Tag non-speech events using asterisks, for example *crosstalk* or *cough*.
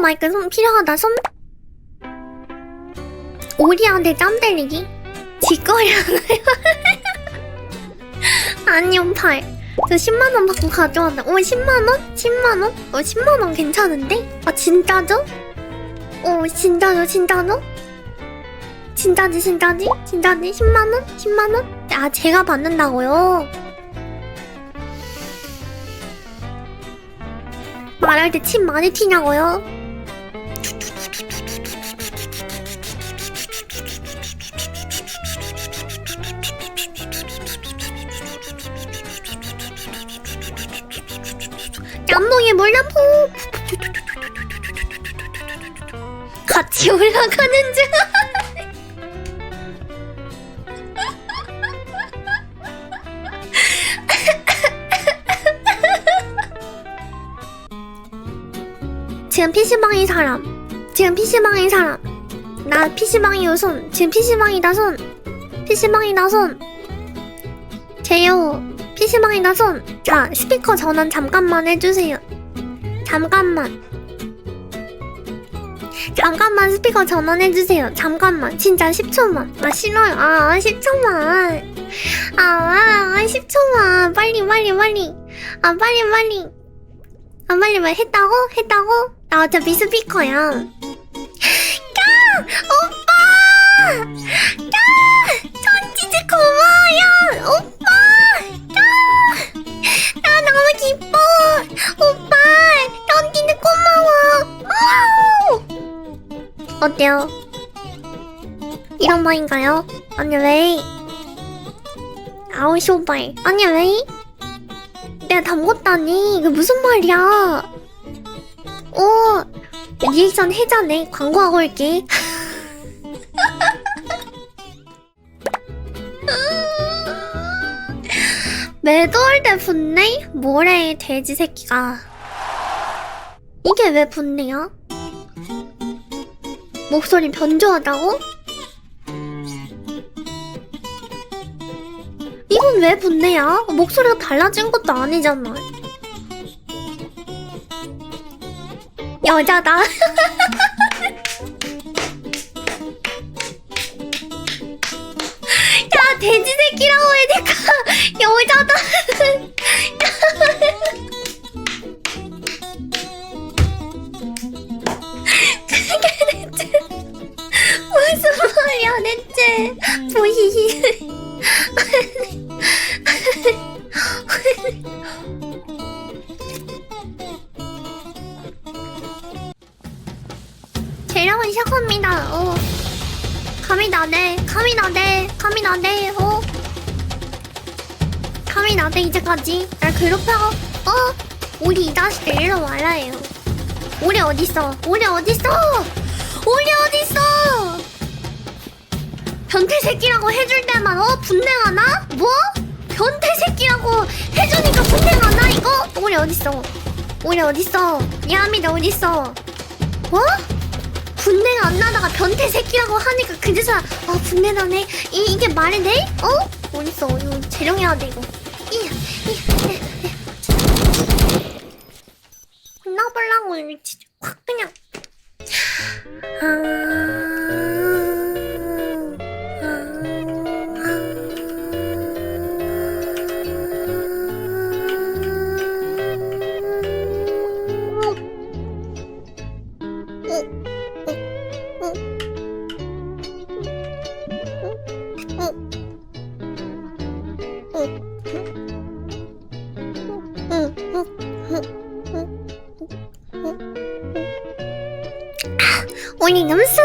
마이크 손 필요하다 손 오리한테 땀 때리기 쥐거리 하나요? *laughs* 아니요 팔. 저 10만 원 받고 가져왔다. 오 10만 원? 10만 원? 어 10만 원 괜찮은데? 아 진짜죠? 오 진짜죠 진짜죠? 진짜지 진짜지? 진짜지? 10만 원? 10만 원? 아 제가 받는다고요? 말할 때 침 많이 튀냐고요? 얌동이 물량포 같이 올라가는 중 지금 PC방인 사람. 지금 PC방인 사람. 나 PC방이요 손 지금 PC방이다 손. PC방이다 손. 제요 PC방이다 손. 자, 스피커 전원 잠깐만 해주세요. 잠깐만. 잠깐만 스피커 전원해주세요. 잠깐만. 진짜 10초만. 아, 싫어요. 아, 10초만. 아, 아, 10초만. 빨리, 빨리, 빨리. 아, 빨리, 빨리. 아, 빨리, 빨리. 했다고? 했다고? 나 어차피 스피커야. 야! 오빠! 어때요? 이런 말인가요? 아니 왜? 아우 쇼발 아니 왜? 내가 담궜다니 이게 무슨 말이야? 오 리액션 해자네 광고하고 올게 매도할 때 분내? 뭐래 돼지 새끼가 이게 왜 분내야? 목소리 변조하다고? 이건 왜 분내야? 목소리가 달라진 것도 아니잖아 여자다 *laughs* 무슨 말이야 대체 보이히 재량은 시작합니다. 어. 감이 나네 감이 나네 감이 나네. 어. 감이 나네 이제까지. 날 괴롭혀. 어. 우리 이 자식들 일로 말아요. 우리 어딨어? 우리 어딨어? 우리 어딨어 변태 새끼라고 해줄 때만 어 분내가 나? 뭐? 변태 새끼라고 해주니까 분내가 나 이거? 우리 어딨어 우리 어딨어 미안합니다 어딨어 뭐? 분내가 안 나다가 변태 새끼라고 하니까 그제서야 아 분내 나네 이, 이게 말이 돼? 어? 어딨어 이거 재령해야 돼 이거. 혼나보려고 이거 진짜 확 그냥 우리 염수